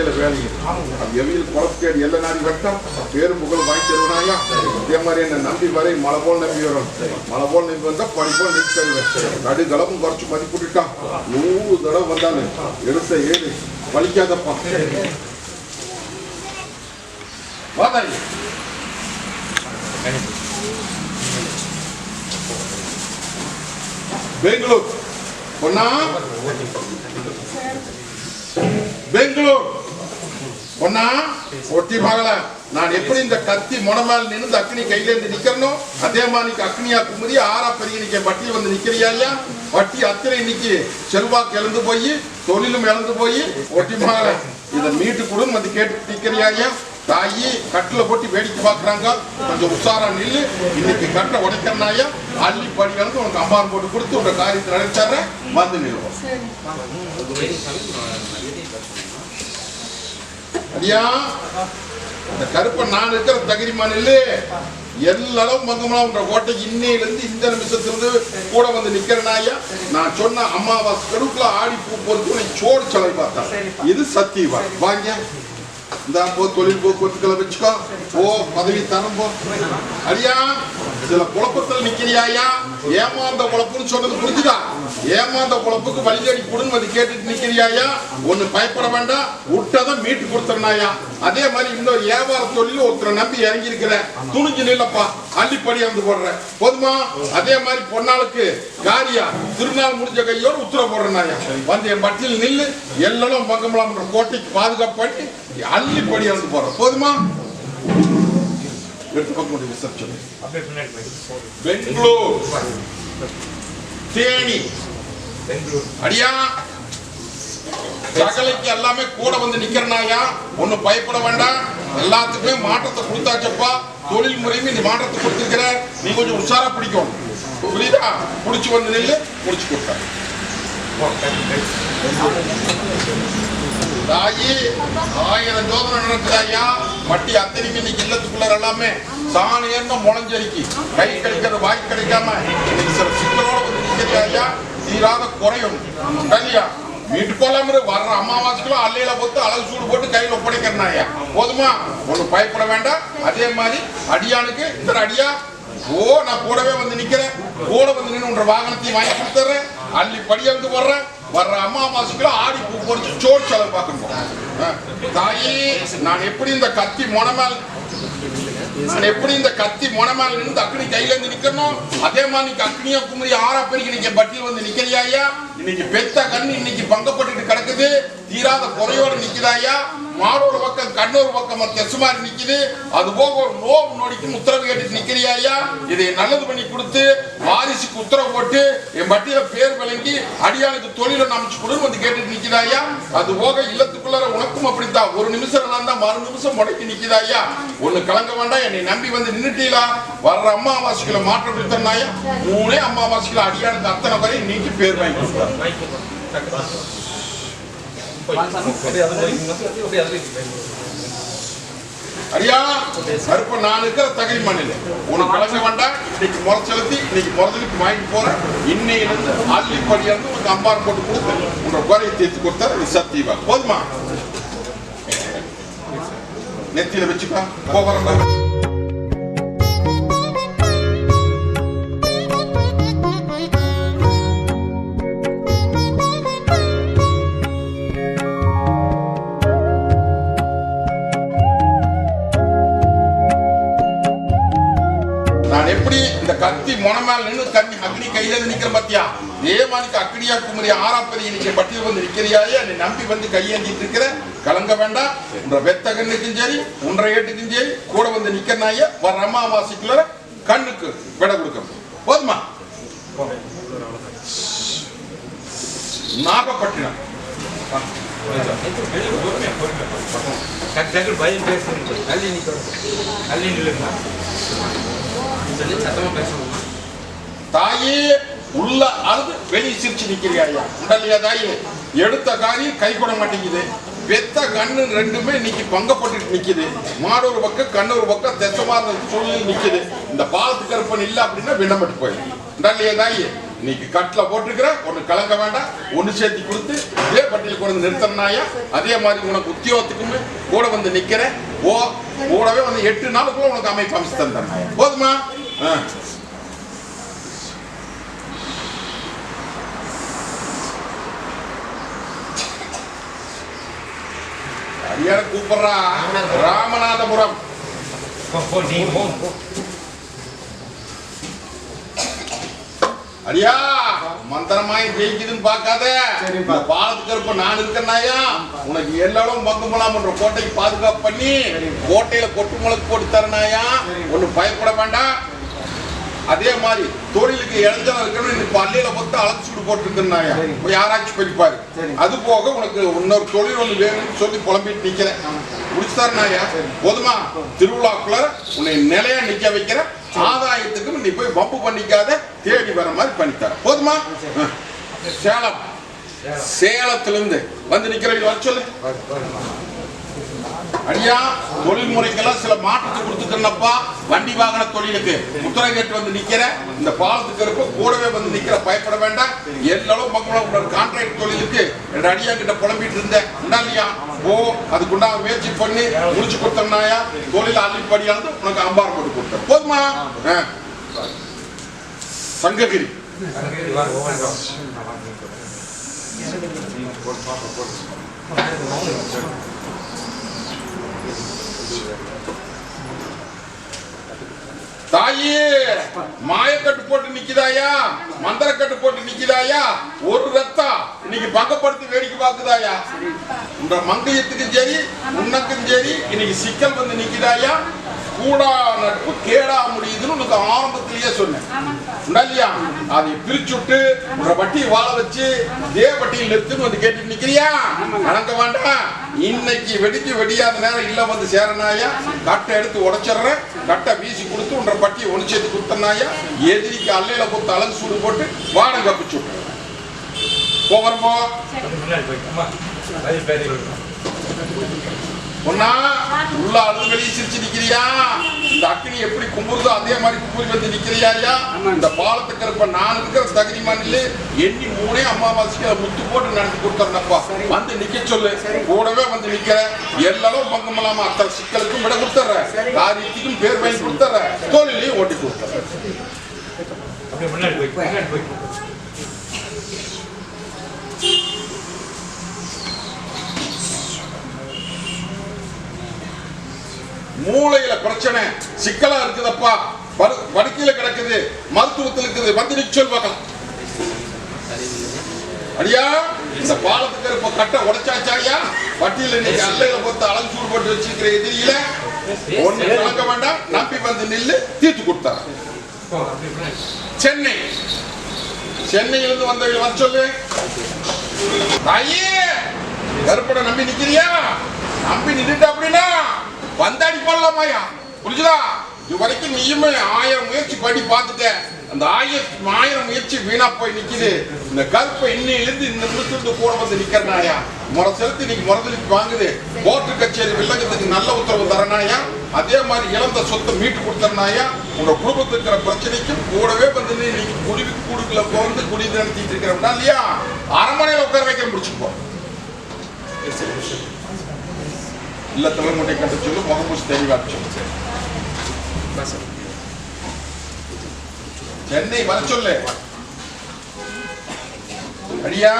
அந்த எல்லையில அது எவையில் குளத்துக்கேடு எல்லா நாடி வட்டம் பேரும் புகழ் வாங்கி தருவனாயா? இதே மாதிரி என்ன நம்பி வரை மழை போல் நம்பி வரும். மழை போல் நம்பி வந்தால் பனி போல் நம்பி தருவேன். நடு குறைச்சி மதிப்பிட்டுட்டான் நூறு தடவை வந்தாலும் எடுத்த ஏழு வலிக்காதப்பா. வாதாரி பெங்களூர். பொன்னா? பெங்களூர். ஒன்னா ஒட்டி மகள நான் எப்படி இந்த கத்தி முனமேல் நின்று இந்த அக்னி கையில இருந்து நிக்கிறனோ அதே மாதிரி அக்னியா குமுறி ஆறா பெரிய நிக்க வட்டி வந்து நிக்கிறியா இல்லையா? வட்டி அத்தனை இன்னைக்கு செல்வாக்கு இழந்து போய் தொழிலும் இழந்து போய் ஒட்டி மகள இதை மீட்டு கொடுன்னு வந்து கேட்டு நிக்கிறியா ஐயா தாயி கட்டில போட்டு வேடிக்கை பார்க்குறாங்க. கொஞ்சம் உஷாரா நில்லு. இன்னைக்கு கட்டை உடைக்கிறனாயா அள்ளி படி கலந்து உனக்கு அம்பாரம் போட்டு கொடுத்து உங்க காரியத்தை நினைச்சார. வந்து நில்லுவோம் அடியா? இந்த கருப்பை நான் இருக்கிற தகிரிமான் இல்ல எல்லாரும் மங்கமலாம் உன்ற கோட்டைக்கு இன்னையில இருந்து இந்த நிமிஷத்துல இருந்து கூட வந்து நிக்கிறனாயா நான் சொன்ன அம்மாவாசை கருப்புல ஆடி பூ பொறுத்து சோறு செலவு பார்த்தா இது சத்தியவா வாங்க. இந்த போ தொழில் போக்குவரத்துக்களை வச்சுக்கோ. போ பதவி தரம் போ. அடியா சில குழப்பத்தில் நிக்கிறியாயா ஏமாந்த குழப்பம்னு சொன்னது புரிஞ்சுதா? ஏமாந்த குழப்புக்கு வழிதடி கொடுன்னு வந்து கேட்டுட்டு நிக்கிறியாயா ஒண்ணு பயப்பட வேண்டாம். விட்டதை மீட்டு கொடுத்துருனாயா அதே மாதிரி இன்னொரு வியாபார தொழில் ஒருத்தரை நம்பி இறங்கி இருக்கிற துணிஞ்சு நில்லப்பா. அள்ளிப்படி வந்து போடுற போதுமா? அதே மாதிரி பொன்னாளுக்கு காரியா திருநாள் முடிஞ்ச கையோடு உத்தரவு போடுறனாயா வந்து என் பட்டியல் நில்லு. எல்லாம் பங்கமலாம்ன்ற கோட்டைக்கு பாதுகாப்பு பண்ணி அள்ளிப்படி வந்து போடுற. போதுமா? எடுத்து பக்கம் போயிடு பெங்களூர். தேனி. அடியா. சகலைக்கு எல்லாமே கூட வந்து நிக்கிறனாயா? ஒண்ணும் பயப்பட வேண்டாம். எல்லாத்துக்குமே மாற்றத்தை கொடுத்தாச்சப்பா. தொழில் முறையுமே நீ மாற்றத்தை கொடுத்துருக்கிற. நீ கொஞ்சம் உஷாரா பிடிக்கும் புரியுதா? புடிச்சு வந்து நில்லு புடிச்சு கொடுத்தா. தாயி ஆயிரம் ஜோதனை நடக்குதாயா மட்டி அத்தனைக்கு இன்னைக்கு இல்லத்துக்குள்ள எல்லாமே சாணி என்ன முளைஞ்சரிக்கி கை கிடைக்கிறது வாய் கிடைக்காம இன்னைக்கு சில சிக்கலோட வந்து நிற்கிறாயா தீராத குறையும் சரியா? வீட்டுக்கொள்ளாம வர்ற அமாவாசைக்குள்ள அல்லையில பொத்து அழகு சூடு போட்டு கையில ஒப்படைக்கிறனாயா போதுமா? ஒன்று பயப்பட வேண்டாம். அதே மாதிரி அடியானுக்கு இந்த அடியா? ஓ நான் கூடவே வந்து நிக்கிறேன். கூட வந்து நின்று உன்ற வாகனத்தையும் வாங்கி கொடுத்துறேன். அள்ளி படிய வந்து வர்றேன் வர்ற அமாவாசைக்குள்ள ஆடி பூ பொறிச்சு சோறு செலவு பார்க்கணும். ஆ. தாயி நான் எப்படி இந்த கத்தி மொனமேல் நான் எப்படி இந்த கத்தி மொனமேல் இருந்து அக்னி கையில இருந்து நிக்கணும் அதே மாதிரி நீ அக்னியா குமரி ஆறா பேருக்கு நீங்க பட்டியல் வந்து நிக்கிறியா ஐயா? இன்னைக்கு பெத்த கண்ணு இன்னைக்கு பங்கப்பட்டுட்டு கிடக்குது. தீராத குறையோட நிக்கிறாயா மாடோரு பக்கம் கண்ணூர் பக்கம் தெசுமாரி நிக்குது. அது போக ஒரு நோவு நொடிக்கும் உத்தரவு கேட்டு நிக்கிறியா ஐயா? இதை நல்லது பண்ணி கொடுத்து வாரிசுக்கு உத்தரவு போட்டு என் பட்டியல பேர் விளங்கி அடியாளுக்கு தொழிலை அமைச்சு கொடுன்னு வந்து கேட்டுட்டு நிக்கிறாயா அது போக இல்லத்துக்குள்ளார உனக்கும் அப்படித்தான். ஒரு நிமிஷம் தான் மறு நிமிஷம் முடக்கி நிக்கிறாயா ஒண்ணு கலங்க வேண்டாம் என்னை நம்பி வந்து நின்றுட்டீங்களா வர்ற அம்மாவாசைக்குள்ள மாற்றம் கொடுத்தனாயா மூணே அம்மாவாசைக்குள்ள அடியானுக்கு அத்தனை வரையும் நீக்கி பேர் வாங்கி கொடுத்தாரு ஐயா அது கருப்ப நான் இருக்கிற தகுதி மண்ணில். உனக்கு கலங்க வேண்டாம் இன்னைக்கு முறை செலுத்தி இன்னைக்கு முறைச்சலுக்கு வாங்கிட்டு போறேன். இன்னையிலிருந்து அள்ளி படியாந்து உனக்கு அம்பார் போட்டு கொடுத்து உன்னோட குறையை தீர்த்து கொடுத்தா இது சத்தியவா போதுமா? நெத்தியில வச்சுக்கா. போகிறேன் மாதிரி குமரி ஆறாப்பதி இன்னைக்கு பட்டியல் வந்து நிக்கிறியாயே என்னை நம்பி வந்து கையேந்திட்டு இருக்கிற கலங்க வேண்டாம். உன்ற வெத்த கண்ணுக்கும் சரி உன்ற ஏட்டுக்கும் சரி கூட வந்து நிக்கிறனாய வர அமாவாசைக்குள்ள கண்ணுக்கு விட கொடுக்கணும் போதுமா? நாகப்பட்டினம். பயம் பேசுங்க அள்ளி நிற்கிறோம் அள்ளி நில்லுங்க சொல்லி சத்தமாக பேசணும் தாயே உள்ள அழுது வெளியே சிரிச்சு நிக்கிறியா ஐயா. உடலையா எடுத்த காரியம் கை கூட மாட்டேங்குது. வெத்த கண்ணு ரெண்டுமே இன்னைக்கு பங்கப்பட்டு நிக்குது. மாடு ஒரு பக்கம் கண்ணு ஒரு பக்கம் தெசமான சூழ்நிலை நிக்குது. இந்த பாலத்து கருப்பன் இல்ல அப்படின்னா விண்ணப்பட்டு போயிடும் உடலையா தாயி இன்னைக்கு கட்டில போட்டுக்கிற ஒண்ணு கலங்க வேண்டாம். ஒண்ணு சேர்த்து கொடுத்து இதே பட்டியல் கொண்டு நிறுத்தினாயா அதே மாதிரி உனக்கு உத்தியோகத்துக்குமே கூட வந்து நிக்கிறேன். ஓ கூடவே வந்து எட்டு நாளுக்குள்ள உனக்கு அமைப்பு அமைச்சு தந்தாயா போதுமா? ஆ. அடியார கூப்பிடுறா. ராமநாதபுரம். அடியா மந்திரமாய் ஜெயிக்குதுன்னு பார்க்காத. இருப்ப நான் இருக்கேன்னாயா உனக்கு எல்லாரும் பங்குமலாம்ன்ற கோட்டைக்கு பாதுகாப்பு பண்ணி கோட்டையில கொட்டு முளக்கு போட்டு தரனாயா ஒன்னும் பயப்பட வேண்டாம். அதே மாதிரி தொழிலுக்கு இளைஞனா இருக்கணும் இன்னைக்கு பள்ளியில பொத்து அழைச்சிட்டு போட்டுருக்கேன்னாயா? யாராச்சும் படிப்பாரு அது போக உனக்கு இன்னொரு தொழில் ஒன்று வேணும்னு சொல்லி புலம்பிட்டு நிக்கிறேன். முடிச்சுதாருனாயா போதுமா? திருவிழாக்குள்ள உன்னை நிலையா நிக்க வைக்கிற ஆதாயத்துக்கும் நீ போய் வம்பு பண்ணிக்காத தேடி வர மாதிரி பண்ணித்தர போதுமா. சேலம். சேலத்திலிருந்து வந்து நிக்கிறவங்க வர சொல்லு. அடியா தொழில் முறைக்கெல்லாம் சில மாற்றத்தை கொடுத்துக்கிறனப்பா வண்டி வாகன தொழிலுக்கு முத்திரை கேட்டு வந்து நிக்கிற இந்த பாலத்துக்கு இருப்ப கூடவே வந்து நிக்கிற பயப்பட வேண்டாம். எல்லாரும் மக்களும் கான்ட்ராக்ட் தொழிலுக்கு ரெண்டு அடியா கிட்ட புலம்பிட்டு இருந்தேன். இல்லையா? போ அதுக்குண்டான முயற்சி பண்ணி. முடிச்சு கொடுத்தோம்னாயா தொழில் அள்ளிப்படியானது உனக்கு அம்பாரம் போட்டு கொடுத்தேன். போதுமா? ஆ. சங்ககிரி. தாயே மாயக்கட்டு போட்டு நிக்குதாயா? மந்திரக்கட்டு போட்டு நிக்குதாயா? ஒரு ரத்தா இன்னைக்கு பங்கப்படுத்தி வேடிக்கை பார்க்குதாயா? உங்க மங்கையத்துக்கும் சரி உனக்கும் சரி இன்னைக்கு சிக்கல் வந்து நிக்குதாயா? கூடா நட்பு கேடா முடியுதுன்னு உனக்கு ஆரம்பத்திலேயே சொன்னேன். உண்டா இல்லையா அதை பிரிச்சுட்டு உன்ற வட்டி வாழ வச்சு இதே வட்டியில் நிறுத்துன்னு வந்து கேட்டு நிக்கிறியா? கணக்க வேண்டாம். இன்னைக்கு வெடிச்சு வெடியாத நேரம் இல்ல வந்து சேரனாயா? கட்டை எடுத்து உடைச்சிடுறேன். கட்டை வீசி கொடுத்து உன்ற பட்டியை ஒன்று சேர்த்து கொடுத்தனாயா எதிரிக்கு அல்லையில கொடுத்து அழகு சூடு போட்டு வாடகை கப்பிச்சு விட்டுறேன். போகிறப்போ ஒன்னா உள்ள அழுது வெளியே சிரிச்சு நிக்கிறியா? இந்த அக்கினி எப்படி கும்புறதோ அதே மாதிரி கும்புறி வந்து நிக்கிறியாயா இந்த பாலத்துக்கு இருப்ப நான் இருக்கிற தகுதி மண்ணில் எண்ணி மூணே அம்மாவாசைக்கு முத்து போட்டு நடத்தி கொடுத்துறேன்ப்பா வந்து நிக்க சொல்லு. கூடவே வந்து நிக்கிற. எல்லாரும் பங்கம் இல்லாம அத்தனை சிக்கலுக்கும் விட கொடுத்துட்றேன் காரியத்துக்கும் பேர் வாங்கி கொடுத்துட்றேன் தொழிலையும் ஓட்டி கொடுத்துறேன் அப்படியே முன்னாடி போய் முன்னாடி போய். மூளையில பிரச்சனை சிக்கலா இருக்குதப்பா. படுக்கையில கிடக்குது மருத்துவத்தில் இருக்குது வந்து நிச்சயம் சொல் பார்க்கலாம். அடியா இந்த பாலத்துக்கு இப்ப கட்ட உடைச்சாச்சாயா வட்டியில நீங்க அல்லையில பொறுத்து அழகு சூடு போட்டு வச்சிருக்கிற எதிரியில? ஒண்ணு கலக்க வேண்டாம் நம்பி வந்து நில்லு தீர்த்து கொடுத்தார் சென்னை. சென்னையில இருந்து சென்னை சென்னையிலிருந்து வந்தவங்க வர சொல்லு. தாயே கருப்பட நம்பி நிக்கிறியா? நம்பி நின்றுட்ட அப்படின்னா வந்தாடி புரிஞ்சுதா? இது வரைக்கும் நீயுமே ஆயிரம் முயற்சி பண்ணி பார்த்துட்ட அந்த ஆயிரம் ஆயிரம் முயற்சி வீணா போய் நிக்குது. இந்த கருப்பை இன்னிலிருந்து இந்த நிமிஷத்துக்கு கூட வந்து நிக்கிறனாயா? முறை செலுத்தி இன்னைக்கு முறதளிப்பு வாங்குது. கோர்ட்டு கச்சேரி வில்லங்கத்துக்கு நல்ல உத்தரவு தரனாயா? அதே மாதிரி இழந்த சொத்தை மீட்டு கொடுத்தனாயா உங்க குடும்பத்துக்கு இருக்கிற பிரச்சனைக்கும் கூடவே வந்து நீ குடிவி குருவி கூடுக்குள்ள போந்து குடி நடத்திட்டு இருக்கிறவனா இல்லையா? அரண்மனையில உட்கார வைக்க முடிச்சுக்கோ. இல்லை தலைமுறை கட்ட சொல்லு முகமூசி தெளிவாக சொல்லு சென்னை வர சொல்லு அடியா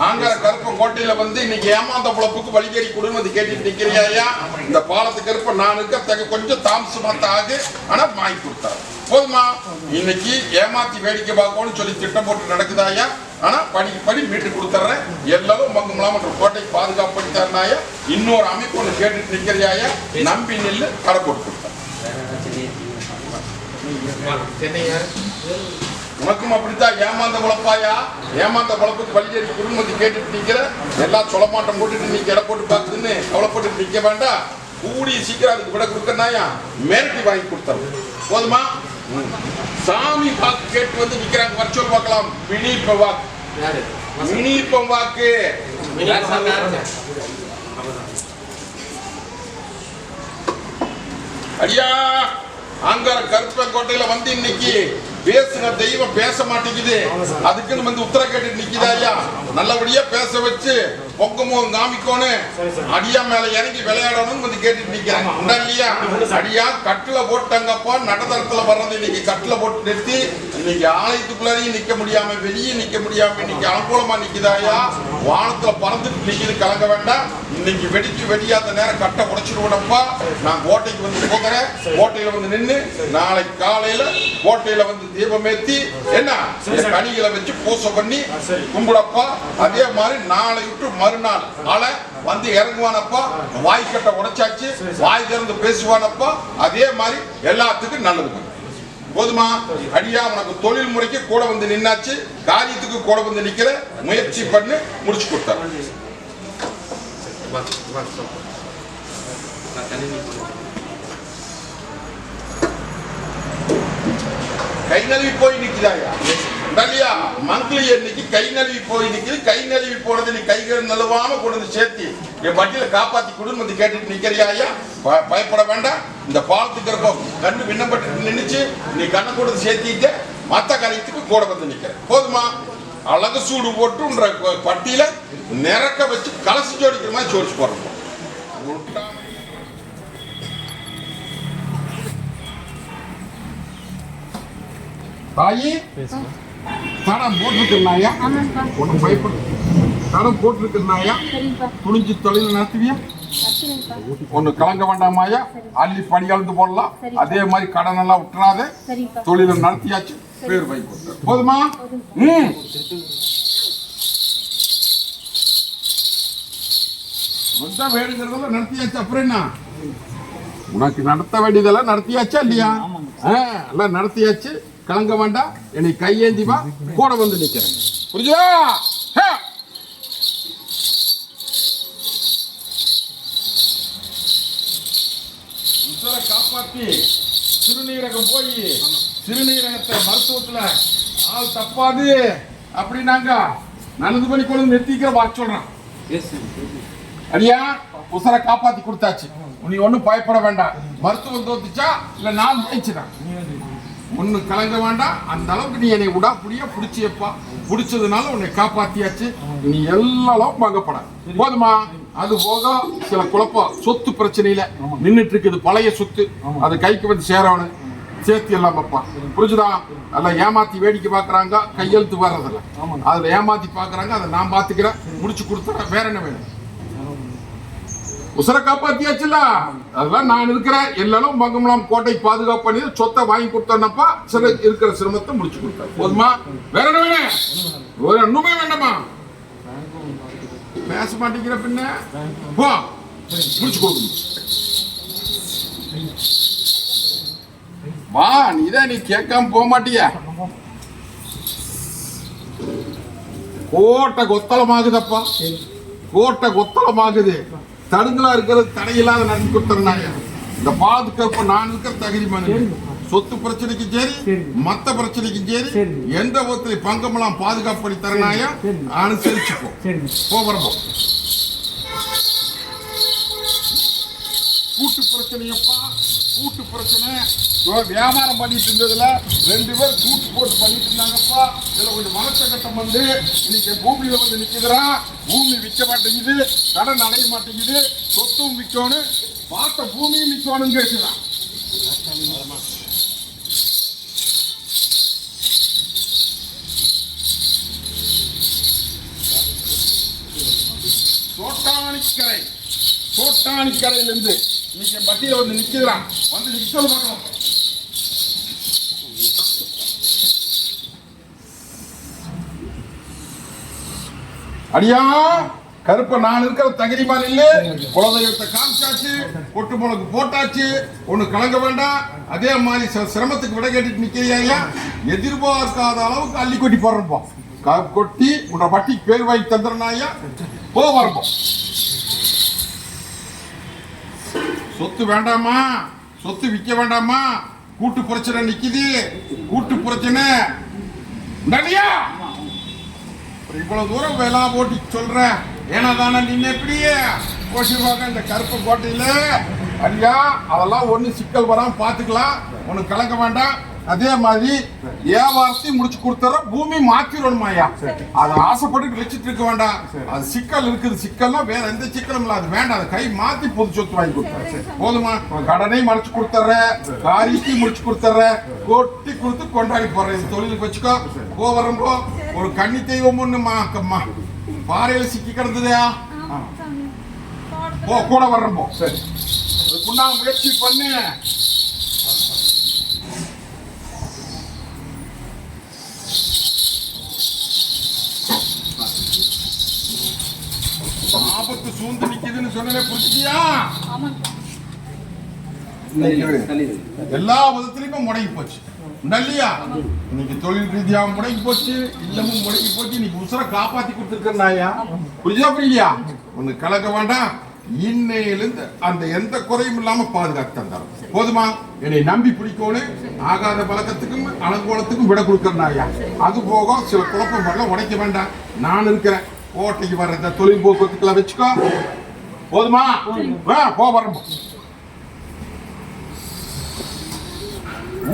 ஆங்கர கருப்ப கோட்டையில வந்து இன்னைக்கு ஏமாந்த புழப்புக்கு வழிகேறி கொடுன்னு வந்து கேட்டுட்டு நிக்கிறியா இந்த பாலத்து கருப்பு நான் இருக்க தக கொஞ்சம் தாமசமா தாகு ஆனா வாங்கி கொடுத்தாரு போதுமா இன்னைக்கு ஏமாத்தி வேடிக்கை பார்க்கணும்னு சொல்லி திட்டம் போட்டு நடக்குதாயா ஆனால் படி படி மீட்டு கொடுத்துட்றேன் எல்லாரும் மங்கமலாம் என்ற கோட்டை பாதுகாப்பு பண்ணி தரனாயா இன்னொரு அமைப்பு ஒன்று கேட்டுட்டு நிக்கிறியாயா நம்பி நெல் கடை போட்டு கொடுத்தேன். உனக்கும் அப்படித்தான் ஏமாந்த குழப்பாயா? ஏமாந்த குழப்புக்கு வழியறி குடும்பத்தை கேட்டுட்டு நிற்கிற எல்லாம் சொலமாட்டம் போட்டுட்டு நீ கடை போட்டு பார்த்துன்னு கவலைப்பட்டு நிற்க வேண்டாம். கூடிய சீக்கிரம் அதுக்கு விட கொடுக்கணாயா மேரட்டி வாங்கி கொடுத்தரும் போதுமா? சாமி வாக்கு கேட்டு வந்து நிக்கிறாங்க. வர்ச்சுவல் பார்க்கலாம். வினிப்ப வாக்கு. வினிப்பம் வாக்கு. ஐயா அங்கார கருப்ப கோட்டையில வந்து இன்னைக்கு பேசுன தெய்வம் பேச மாட்டேங்குது. அதுக்குன்னு வந்து உத்தர கேட்டு நிக்குதா ஐயா? நல்லபடியா பேச வச்சு பொக்கமும் காமிக்கோன்னு. அடியா மேல இறங்கி விளையாடணும்னு வந்து கேட்டுட்டு நிக்கிறேன். உண்டா இல்லையா? அடியா கட்டுல போட்டாங்கப்பா நடதரத்துல வர்றது இன்னைக்கு கட்டுல போட்டு நிறுத்தி இன்னைக்கு ஆலயத்துக்குள்ளாரையும் நிக்க முடியாம வெளியே நிக்க முடியாம இன்னைக்கு அனுகூலமா நிக்குதாயா? வானத்துல பறந்துட்டு நிக்குது கலங்க வேண்டாம். இன்னைக்கு வெடிச்சு வெடியாத நேரம் கட்டை உடைச்சிருவனப்பா. நான் கோட்டைக்கு வந்து போகிறேன். கோட்டையில வந்து நின்னு நாளைக்கு காலையில கோட்டையில வந்து தீபமேத்தி என்ன? இந்த கனிகளை வச்சு பூசை பண்ணி கும்பிடப்பா. அதே மாதிரி நாளை விட்டு மறுநாள் அலை வந்து இறங்குவானப்பா வாய்க்கட்டை உடைச்சாச்சு வாய் திறந்து பேசுவானப்பா அதே மாதிரி எல்லாத்துக்கும் நல்லது போதுமா? அடியா உனக்கு தொழில் முறைக்கு கூட வந்து நின்னாச்சு காரியத்துக்கு கூட வந்து நிக்கிற முயற்சி பண்ணு முடிச்சு கொடுத்தாரு கை நழுவி போய் நிக்கிறாயா இல்லையா மந்த்லி இன்னைக்கு கை நழுவி போய் நிக்குது. கை நழுவி போனது நீ கைகள் நழுவாம கொண்டு வந்து சேர்த்து என் வண்டியில காப்பாத்தி கொடுன்னு வந்து கேட்டுட்டு நிக்கிறியா ப- பயப்பட வேண்டாம். இந்த பாலத்துக்கு இருப்ப கண்ணு விண்ணப்பட்டு நின்னுச்சு. நீ கண்ணை கொடுத்து சேர்த்திட்டு மத்த காரியத்துக்கு கூட வந்து நிக்கிற. போதுமா? அழகு சூடு போட்டு உன்ற ப- பட்டியில நிறக்க வச்சு கலசி ஜோடிக்கிற மாதிரி ஜோடிச்சு போடுறோம். தாயி? தடம் போட்டிருக்கிறாயா ஒன்றும் பயப்படு. தடம் போட்டிருக்கிறாயா துணிஞ்சு தொழில் நடத்துவியா? ஒண்ணு கலங்க வேண்டாமாயா? அள்ளி படி அளந்து போடலாம். அதே மாதிரி கடன் எல்லாம் விட்டுறாத. தொழிலை நடத்தியாச்சு. பேர் கொடுத்தாரு. போதுமா? ம். வந்தா வேணுங்கிறதெல்லாம் நடத்தியாச்சு. அப்புறம் என்ன? உனக்கு நடத்த வேண்டியதெல்லாம் நடத்தியாச்சா இல்லையா? ஆ, எல்லாம் நடத்தியாச்சு. கலங்க வேண்டாம் என்னை கையேந்தி வா. கூட வந்து நிக்கிறேன். புரியுதா ஹே! உசுரை காப்பாத்தி சிறுநீரகம் போய் சிறுநீரகத்தை மருத்துவத்துல ஆள் தப்பாது. அப்படின்னாங்க நல்லது பண்ணி கொண்டு நிறுத்திக்கிற வர சொல்றான் அடியா? உசரை காப்பாத்தி கொடுத்தாச்சு. நீ ஒண்ணும் பயப்பட வேண்டாம். மருத்துவம் தோத்துச்சா? இல்ல நான் ஜெயிச்சுதான் ஒண்ணு கலங்க வேண்டாம் அந்த அளவுக்கு நீ என்னை விடா புடிய பிடிச்சியப்பா. பிடிச்சதுனால உன்னை காப்பாத்தியாச்சு. நீ எல்லாரும் வாங்கப்பட போதுமா? அது போக சில குழப்பம் சொத்து பிரச்சனையில நின்னுட்டு இருக்குது பழைய சொத்து. அது கைக்கு வந்து சேரவனு சேர்த்து எல்லாம் வைப்பான். புரிஞ்சுதா? எல்லாம் ஏமாத்தி வேடிக்கை பாக்குறாங்க கையெழுத்து வர்றதில்ல. அதுல ஏமாத்தி பாக்குறாங்க அதை நான் பாத்துக்கிறேன் முடிச்சு கொடுத்துறேன். வேற என்ன வேணும்? உசரை காப்பாத்தியாச்சுல? அதெல்லாம் நான் இருக்கிறேன். எல்லாரும் மங்கம்லாம் கோட்டை பாதுகாப்பு பண்ணி சொத்தை வாங்கி கொடுத்தனப்பா சில இருக்கிற சிரமத்தை முடிச்சு கொடுத்தேன் போதுமா? வேற என்ன வேணும்? வேற ஒண்ணுமே வேண்டாமா? பேச மாட்டேங்கிற பின்ன? போ. முடிச்சு கொடுக்கணும் வா நீதான் நீ கேட்காம போக மாட்டியா. கோட்டை கொத்தளமாகுதப்பா. கோட்டை கொத்தளமாகுது. தடுங்களா இருக்கிறது தடையில்லாத நடத்தி கொடுத்துறாங்க இந்த பாதுகாப்பு நான் இருக்கிற தகுதி மனு சொத்து பிரச்சனைக்கு சரி. மத்த பிரச்சனைக்கு சரி. எந்த ஒருத்தரை பங்கமெல்லாம் பாதுகாப்பு பண்ணி தரனாயா அனுசரிச்சுப்போம் போ வரப்போ கூட்டு பிரச்சனையப்பா கூட்டு பிரச்சனை. வியாபாரம் பண்ணிட்டு இருந்ததுல ரெண்டு பேர் கூட்டு போட்டு பண்ணிட்டு இருந்தாங்கப்பா. இதுல கொஞ்சம் மனச்சக்கட்டம் வந்து இன்னைக்கு பூமியில வந்து நிக்கிறான் பூமி விற்க மாட்டேங்குது கடன் அடைய மாட்டேங்குது சொத்தும் விற்கணும் பார்த்த பூமியும் விற்கணும் கேட்குறான் தோட்டாணிக்கரை தோட்டாணிக்கரையிலிருந்து இன்னைக்கு பட்டியல வந்து நிக்கிறான் வந்து நிக்க பார்க்கலாம் அடியா கருப்ப நான் இருக்கிற தகுதிமா இல்ல. குலதெய்வத்தை காமிச்சாச்சு கொட்டு முளக்கு போட்டாச்சு. ஒண்ணு கலங்க வேண்டாம். அதே மாதிரி சிரமத்துக்கு விட கேட்டுட்டு நிக்கிறியா எதிர்பார்க்காத அளவுக்கு அள்ளி கொட்டி போடுறப்போ க- கொட்டி உன்னை பட்டி பேர் வாங்கி தந்துடுறாயா போ வரப்போ சொத்து வேண்டாமா? சொத்து விற்க வேண்டாமா? கூட்டு பிரச்சனை நிக்குது. கூட்டு பிரச்சனை ஒரு இவ்வளவு தூரம் வேளா போட்டி சொல்கிறேன் ஏன்னா தானே நின்று எப்படியே கோஷிவாக இந்த கருப்பு கோட்டையில் ஐயா அதெல்லாம் ஒன்றும் சிக்கல் வராமல் பார்த்துக்கலாம். ஒன்றும் கலக்க வேண்டாம். அதே மாதிரி வியாபாரத்தையும் முடிச்சு கொடுத்துற பூமி மாத்திரணும் ஐயா அதை ஆசைப்பட்டு வச்சுட்டு இருக்க வேண்டாம். அது சிக்கல் இருக்குது சிக்கல்னா வேற எந்த சிக்கலும் இல்ல அது வேண்டாம் அதை கை மாத்தி பொது சொத்து வாங்கி கொடுத்துறேன் போதுமா? கடனை மறைச்சு கொடுத்துற காரியத்தையும் முடிச்சு கொடுத்துற கொட்டி கொடுத்து கொண்டாடி இந்த தொழிலுக்கு வச்சுக்கோ. போ வரம்போ. ஒரு கன்னி தெய்வம் அக்கம்மா. பாறையில சிக்கி கிடந்ததா. போ கூட வர்றப்போ சரி. அதுக்குண்டா முயற்சி பண்ணு. சூழ்ந்து நிக்குதுன்னு சொன்னே புரிஞ்சுக்கியா? எல்லா விதத்திலுமே முடங்கி போச்சு. இல்லையா இன்னைக்கு தொழில் ரீதியா முடங்கி போச்சு இல்லமும் முடங்கி போச்சு இன்னைக்கு உசுர காப்பாத்தி கொடுத்துருக்கா புரியுதா? புரியலையா ஒண்ணு கலக்க வேண்டாம். இன்னையிலிருந்து அந்த எந்த குறையும் இல்லாம பாதுகாத்து தந்தாரும் போதுமா? என்னை நம்பி பிடிக்கணும் ஆகாத பழக்கத்துக்கும் அலங்கோலத்துக்கும் விட கொடுக்கறனாயா அது போக சில குழப்பம் வரல உடைக்க வேண்டாம். நான் இருக்கிறேன். கோட்டைக்கு வர்ற இந்த தொழில் போக்குவரத்துக்கெல்லாம் வச்சுக்கோ. போதுமா? ஆ, போ வரம்போ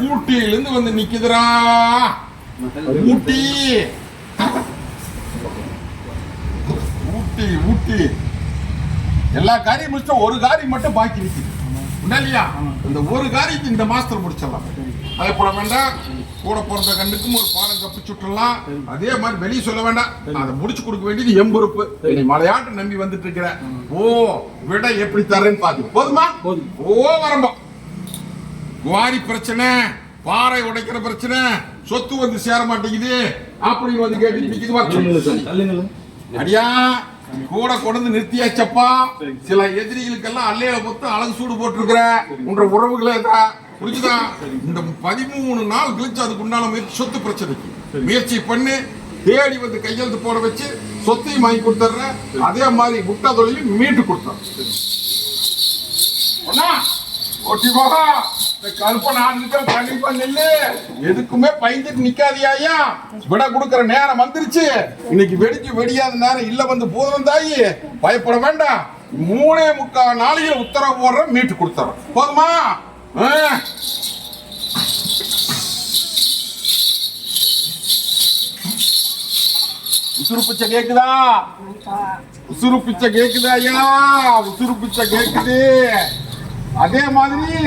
ஊட்டியிலிருந்து வந்து நிக்குதுடா. ஊட்டி. ஊட்டி ஊட்டி. எல்லா காரியம் முடிச்சா ஒரு காரியம் மட்டும் பாக்கி நிக்குது. இல்லையா இந்த ஒரு காரியத்தை இந்த மாசத்துல முடிச்சிடலாம். பயப்பட வேண்டாம். கூட பிறந்த கண்ணுக்கும் ஒரு பாடம் கப்பி சுட்டலாம் அதே மாதிரி வெளியே சொல்ல வேண்டாம். அதை முடிச்சு கொடுக்க வேண்டியது என் பொறுப்பு. நீ மலையாட்டு நம்பி வந்துட்டு இருக்கிற ஓ விட எப்படி தரேன்னு பாத்து போதுமா? ஓ வரம்போ. குவாரி பிரச்சனை பாறை உடைக்கிற பிரச்சனை சொத்து வந்து சேர மாட்டேங்குது. அப்படின்னு வந்து கேட்டு. அடியா கூட கொண்டு நிறுத்தியாச்சப்பா. சில எதிரிகளுக்கெல்லாம் அல்லையில பொத்து அழகு சூடு போட்டிருக்கிற. உன்ற உறவுகளே தான் புரிஞ்சுதா? இந்த பதிமூணு நாள் கழிச்சு அதுக்கு உண்டான முயற்சி சொத்து பிரச்சனைக்கு. முயற்சி பண்ணி தேடி வந்து கையெழுத்து போட வச்சு சொத்தையும் வாங்கி கொடுத்துட்றேன். அதே மாதிரி முட்டா தொழிலையும் மீட்டு கொடுத்தேன் அண்ணா, ஒட்டி போகா இந்த கருப்பை நான் இருக்கிற எதுக்குமே பயந்துட்டு நிக்காதியா விட கொடுக்கிற நேரம் வந்துருச்சு. இன்னைக்கு வெடிச்சு வெடியாத நேரம் இல்ல வந்து போதும் தாயி. பயப்பட வேண்டாம். மூணே முக்கால் நாளைக்கு உத்தரவு போடுற மீட்டு கொடுத்துறோம் போதுமா? ஆ. உசுறு பிச்சை கேக்குதா உசுறு பிச்சை கேக்குதா ஐயா உசுறு பிச்சை கேக்குது அதே மாதிரி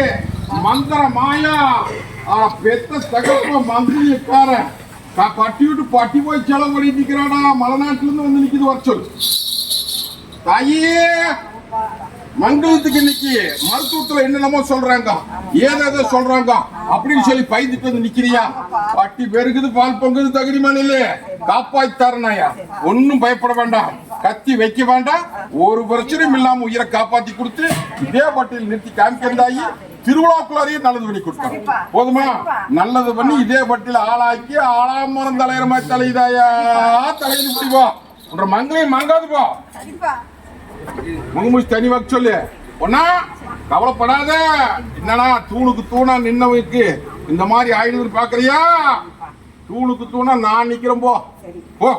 மந்திர மாயா ஆ, பெத்த தகப்ப மந்திரிக்கார கட்டி விட்டு பட்டி போய் செலவு பண்ணிட்டு நிக்கிறாடா மலைநாட்டுல இருந்து வந்து நிக்குது வர சொல்லு தாயே மங்களத்துக்கு இன்னைக்கு மருத்துவத்துல என்னென்னமோ சொல்றாங்க. ஏதேதோ சொல்றாங்க. அப்படின்னு சொல்லி பயந்துட்டு வந்து நிக்கிறியா? பட்டி பெருகுது பால் பொங்குது தகுதி மாநில காப்பாத்தி தரனாயா ஒன்னும் பயப்பட வேண்டாம். கத்தி வைக்க வேண்டாம். ஒரு பிரச்சனையும் இல்லாம உயிரை காப்பாத்தி கொடுத்து இதே பட்டியல் நிறுத்தி காமிக்கிறதாயி திருவிழாக்குள்ளாரையும் நல்லது பண்ணி கொடுத்தாங்க போதுமா? நல்லது பண்ணி இதே பட்டியல ஆளாக்கி ஆளாமரம் தலையிற மாதிரி தலையுதாயா தலையில முடிவா உன்ற மங்களையும் மங்காது போ. முகமூசி தனி வாக்கு சொல்லு. ஒன்னா கவலைப்படாத. என்னடா தூணுக்கு தூணா நின்னவனுக்கு இந்த மாதிரி ஆயிடுதுன்னு பாக்குறியா தூணுக்கு தூணா நான் நிக்கிறேன் போ. போ.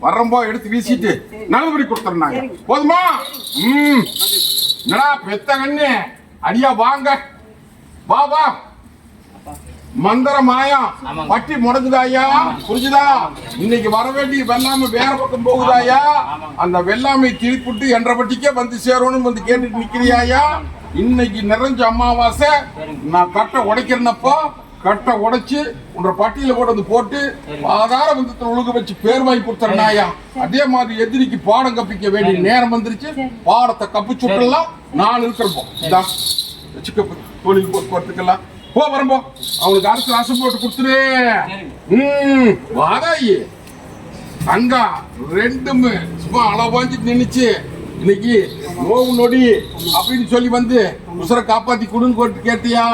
வர்றேன் போ. எடுத்து வீசிட்டு. நல்லபடி கொடுத்துறேன் நாங்க போதுமா? ம். என்னடா பெத்த கண்ணு? அடியா வாங்க. வா வா. மந்திர மாயம் பட்டி முடங்குதா ஐயா புரிஞ்சுதா? இன்னைக்கு வர வேண்டிய வெள்ளாமை வேற பக்கம் போகுதா ஐயா அந்த வெள்ளாமை திருப்பிட்டு என்ற பட்டிக்கே வந்து சேரணும் வந்து கேட்டுட்டு நிக்கிறியா ஐயா இன்னைக்கு நிறைஞ்ச அமாவாசை. நான் கட்டை உடைக்கிறனப்போ. கட்டை உடைச்சு உன்ற பட்டியல கூட வந்து போட்டு ஆதார வந்து ஒழுங்க வச்சு பேர் வாங்கி கொடுத்துறேன் அதே மாதிரி எதிரிக்கு பாடம் கப்பிக்க வேண்டிய நேரம் வந்துருச்சு. பாடத்தை கப்பிச்சு விட்டுலாம் நான் இருக்கிறப்போ தொழில் போக்குவரத்துக்கெல்லாம் போ வரம்போ. அவனுக்கு அரசு ரசம் போட்டு கொடுத்துரு. ம் வாதாயி தங்கா ரெண்டுமே சும்மா அளவாஞ்சி நின்றுச்சு இன்னைக்கு நோவு நொடி அப்படின்னு சொல்லி வந்து உசுரை காப்பாத்தி கொடுன்னு கேட்டியா?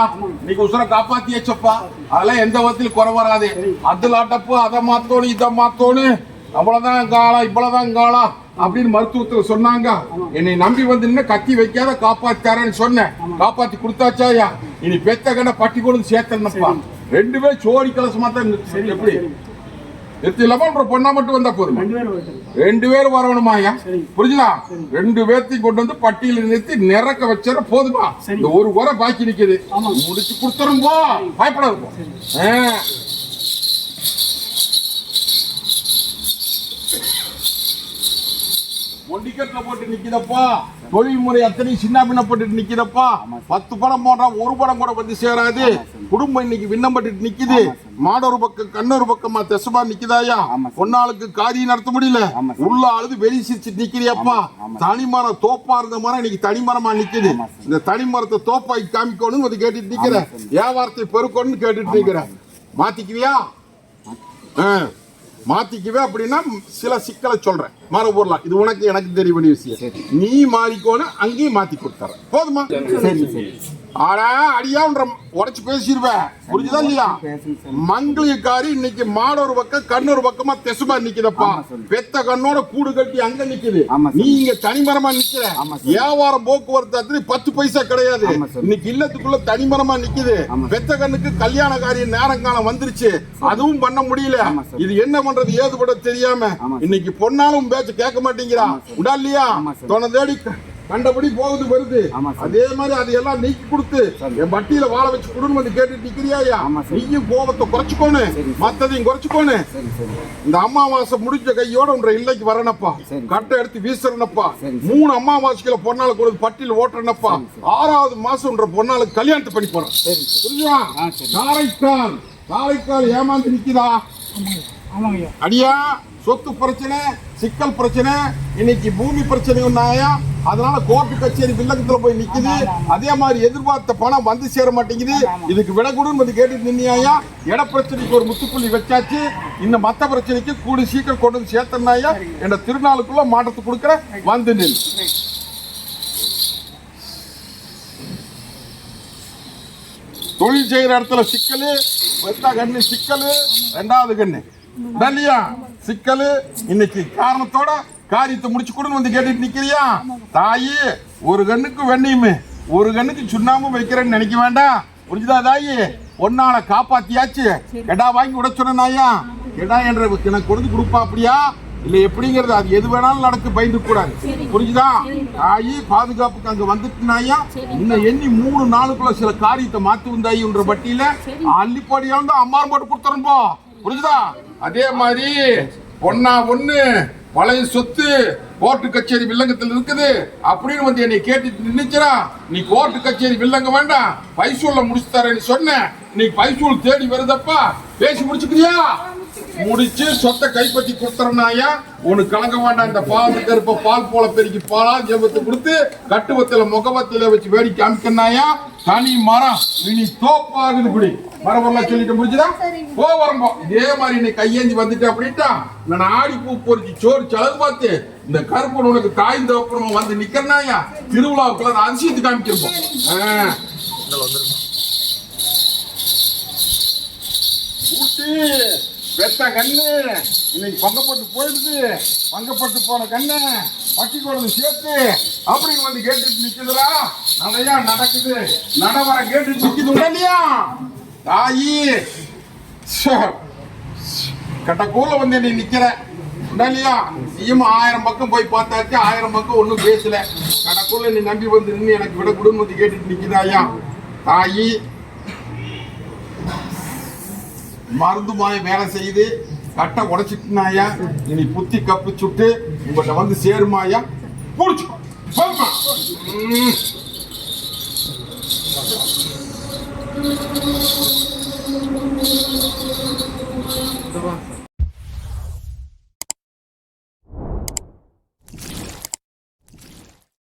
இன்னைக்கு உசுரை காப்பாத்தியாச்சப்பா? அதெல்லாம் எந்த விதத்திலும் குறை வராது. அதுல ஆட்டப்போ அதை மாத்தோணும் இதை மாத்தோணும். அவ்வளவுதான் காலம் இவ்வளவுதான் காலம் அப்படின்னு மருத்துவத்துல சொன்னாங்க. என்னை நம்பி வந்து கத்தி வைக்காத காப்பாத்தாரன்னு சொன்னேன். காப்பாத்தி கொடுத்தாச்சாயா? இனி பெத்த கண்ட பட்டி கொண்டு சேர்த்தனப்பா ரெண்டு பேரும் சோடி கலசமா தான். எப்படி? இல்லாம ஒரு பொண்ணா மட்டும் வந்தா போதும்? ரெண்டு பேரும் வரணுமாயா. புரிஞ்சுதா? ரெண்டு பேர்த்தையும் கொண்டு வந்து பட்டியல நிறுத்தி நிறக்க வச்சா போதுமா. இந்த ஒரு உரை பாக்கி நிக்குது. முடிச்சு கொடுத்துரும் போ. பயப்படாது ஒண்டிக்கட்டுல போட்டு நிக்குதப்பா தொழில்முறை அத்தனை சின்ன பின்ன போட்டு நிக்குதப்பா பத்து படம் போடுறா ஒரு படம் கூட வந்து சேராது. குடும்பம் இன்னைக்கு விண்ணப்பட்டு நிக்குது. மாடொரு பக்கம் கண்ணொரு பக்கமா தெசமா நிக்குதாயா? பொன்னாளுக்கு காரியம் நடத்த முடியல. உள்ள அழுது வெளி சிரிச்சு நிக்கிறியப்பா. தனிமரம் தோப்பா இருந்த மரம் இன்னைக்கு தனிமரமா நிக்குது. இந்த தனிமரத்தை தோப்பாய் காமிக்கணும்னு வந்து கேட்டுட்டு நிக்கிறேன் வியாபாரத்தை பெருக்கணும்னு கேட்டுட்டு நிக்கிறேன் மாத்திக்குவியா? ஆ. மாத்திக்குவே அப்படின்னா சில சிக்கலை சொல்றேன். பொருளாம் இது உனக்கு எனக்கு தெரிய வேண்டிய விஷயம். நீ மாறிக்கோன்னு அங்கேயும் மாத்தி கொடுத்துறேன். போதுமா? சரி சரி. ஆனா அடியான்ற உடைச்சு பேசிடுவேன். புரிஞ்சுதா இல்லையா? மங்களியக்காரி இன்னைக்கு மாட ஒரு பக்கம் கண்ணு ஒரு பக்கமா தெசுமா நிக்குதப்பா. பெத்த கண்ணோட கூடு கட்டி அங்க நிக்குது. நீ இங்க தனிமரமா நிக்கிற. வியாபாரம் போக்குவரத்து பத்து பைசா கிடையாது. இன்னைக்கு இல்லத்துக்குள்ள தனிமரமா நிக்குது. பெத்த கண்ணுக்கு கல்யாண காரியம் நேரம் காலம் வந்துருச்சு. அதுவும் பண்ண முடியல. இது என்ன பண்றது ஏது பட தெரியாம. இன்னைக்கு பொண்ணாலும் பேச்சு கேட்க மாட்டேங்கிறா. உடா இல்லையா. தொலை தேடி கண்டபடி போகுது வருது. அதே மாதிரி அதையெல்லாம் நீக்கி கொடுத்து என் வட்டியில வாழ வச்சு கொடுன்னு வந்து ஆமா சார். நீயும் கோபத்தை குறைச்சுக்கோனு மத்ததையும் குறைச்சுக்கோனு. இந்த அமாவாசை முடிஞ்ச கையோட உன்ற இல்லைக்கு வரனப்பா. கட்டை எடுத்து வீசுறனப்பா. மூணு அமாவாசைக்குள்ள பொன்னால கொடுத்து பட்டியல் ஓட்டுறனப்பா. ஆறாவது மாசம் உன்ற பொன்னாளுக்கு கல்யாணத்தை பண்ணி போறேன். புரியுதா. காரைக்கால் காரைக்கால் ஏமாந்து ஐயா. அடியா சொத்து பிரச்சனை. சிக்கல் பிரச்சனை இன்னைக்கு பூமி பிரச்சனை ஒன்னாயா அதனால கோர்ட்டு கச்சேரி வில்லங்கத்துல போய் நிக்குது. அதே மாதிரி எதிர்பார்த்த பணம் வந்து சேர மாட்டேங்குது. இதுக்கு விட கொடுன்னு வந்து கேட்டுட்டு நின்னியாயா? இட பிரச்சனைக்கு ஒரு முத்துப்புள்ளி வச்சாச்சு. இன்னும் மத்த பிரச்சனைக்கு கூடி சீக்கிரம் கொண்டு வந்து சேர்த்தனாயா என்ற திருநாளுக்குள்ள மாற்றத்தை கொடுக்குற வந்து நில். தொழில் செய்யற இடத்துல சிக்கலு கண்ணு சிக்கலு ரெண்டாவது கண்ணு. இல்லையா சிக்கலு. இன்னைக்கு காரணத்தோட காரியத்தை முடிச்சு கொடுன்னு வந்து கேட்டுட்டு நிக்கிறியா? தாயி ஒரு கண்ணுக்கு வெண்ணையுமே ஒரு கண்ணுக்கு சுண்ணாம்பும் வைக்கிறேன்னு நினைக்க வேண்டாம். புரிஞ்சுதா தாயி? ஒன்னால காப்பாத்தியாச்சு. கெடா வாங்கி விட சொன்னாயா கெடா என்ற எனக்கு கொடுத்து கொடுப்பா அப்படியா? இல்ல எப்படிங்கிறது அது எது வேணாலும் நடக்கு பயந்து கூடாது. புரிஞ்சுதா? தாயி பாதுகாப்புக்கு அங்க வந்துட்டுனாயா இன்னும் எண்ணி மூணு நாளுக்குள்ள சில காரியத்தை மாத்து வந்தாயின்ற பட்டியல அள்ளிப்பாடியா வந்து அம்மாரம் போட்டு கொடுத்துருப்போம் புரிஞ்சுதா? அதே மாதிரி ஒன்னா ஒன்று பழைய சொத்து கோர்ட்டு கச்சேரி வில்லங்கத்தில் இருக்குது. அப்படின்னு வந்து என்னை கேட்டு நின்றுச்சுனா நீ கோர்ட்டு கச்சேரி வில்லங்க வேண்டாம். பைசூல்ல முடிச்சு தரேன்னு சொன்னேன் நீ பைசூல் தேடி வருதப்பா பேசி முடிச்சுக்கிறியா? முடிச்சு சொத்தை கைப்பற்றி கொடுத்துறனாயா உனக்கு கலங்க வேண்டாம். இந்த பால் கருப்ப பால் போல பெருக்கி பாலா ஜெபத்தை கொடுத்து கட்டுவத்தில் முகவத்தில் வச்சு வேடிக்கை அமைக்கனாயா தனி மரம். இனி தோப்பாகுது குடி மரமெல்லாம் சொல்லிட்டு முடிச்சுதா போ வரம்போ. இதே மாதிரி நீ கையேந்தி வந்துட்டு அப்படின்ட்டா நான் ஆடி பூ பொறிச்சு சோறு செலவு பார்த்து இந்த கருப்பன் உனக்கு தாய் அப்புறமா வந்து நிக்கிறனாயா திருவிழாவுக்குள்ள நான் அதிசயத்து காமிச்சிருப்போம். ஆ. ஊட்டி பெத்த கண்ணு. இன்னைக்கு பங்கப்பட்டு போயிடுது. பங்கப்பட்டு போன கண்ணு பட்டி குழந்தை சேர்த்து அப்படின்னு வந்து கேட்டுட்டு நிக்குதுடா. நடையா நடக்குது. நடவர கேட்டுட்டு நிக்குது உடனே தாயி. ச்சே. கட்டக்கூல வந்து நீ நிக்கிற. உடனேயா நீயும் ஆயிரம் பக்கம் போய் பார்த்தாச்சு ஆயிரம் பக்கம் ஒன்றும் பேசல. கட்டக்கூல நீ நம்பி வந்து நின்று எனக்கு விட குடும்பம் வந்து கேட்டுட்டு நிக்குதாயா தாயி. மருந்து மாய வேலை செய்யுது கட்டை உடைச்சிட்டுனாயா இனி புத்தி கப்பு சுட்டு உங்கள்கிட்ட வந்து சேருமாயா புடிச்சுக்கோ போம்மா. ம்.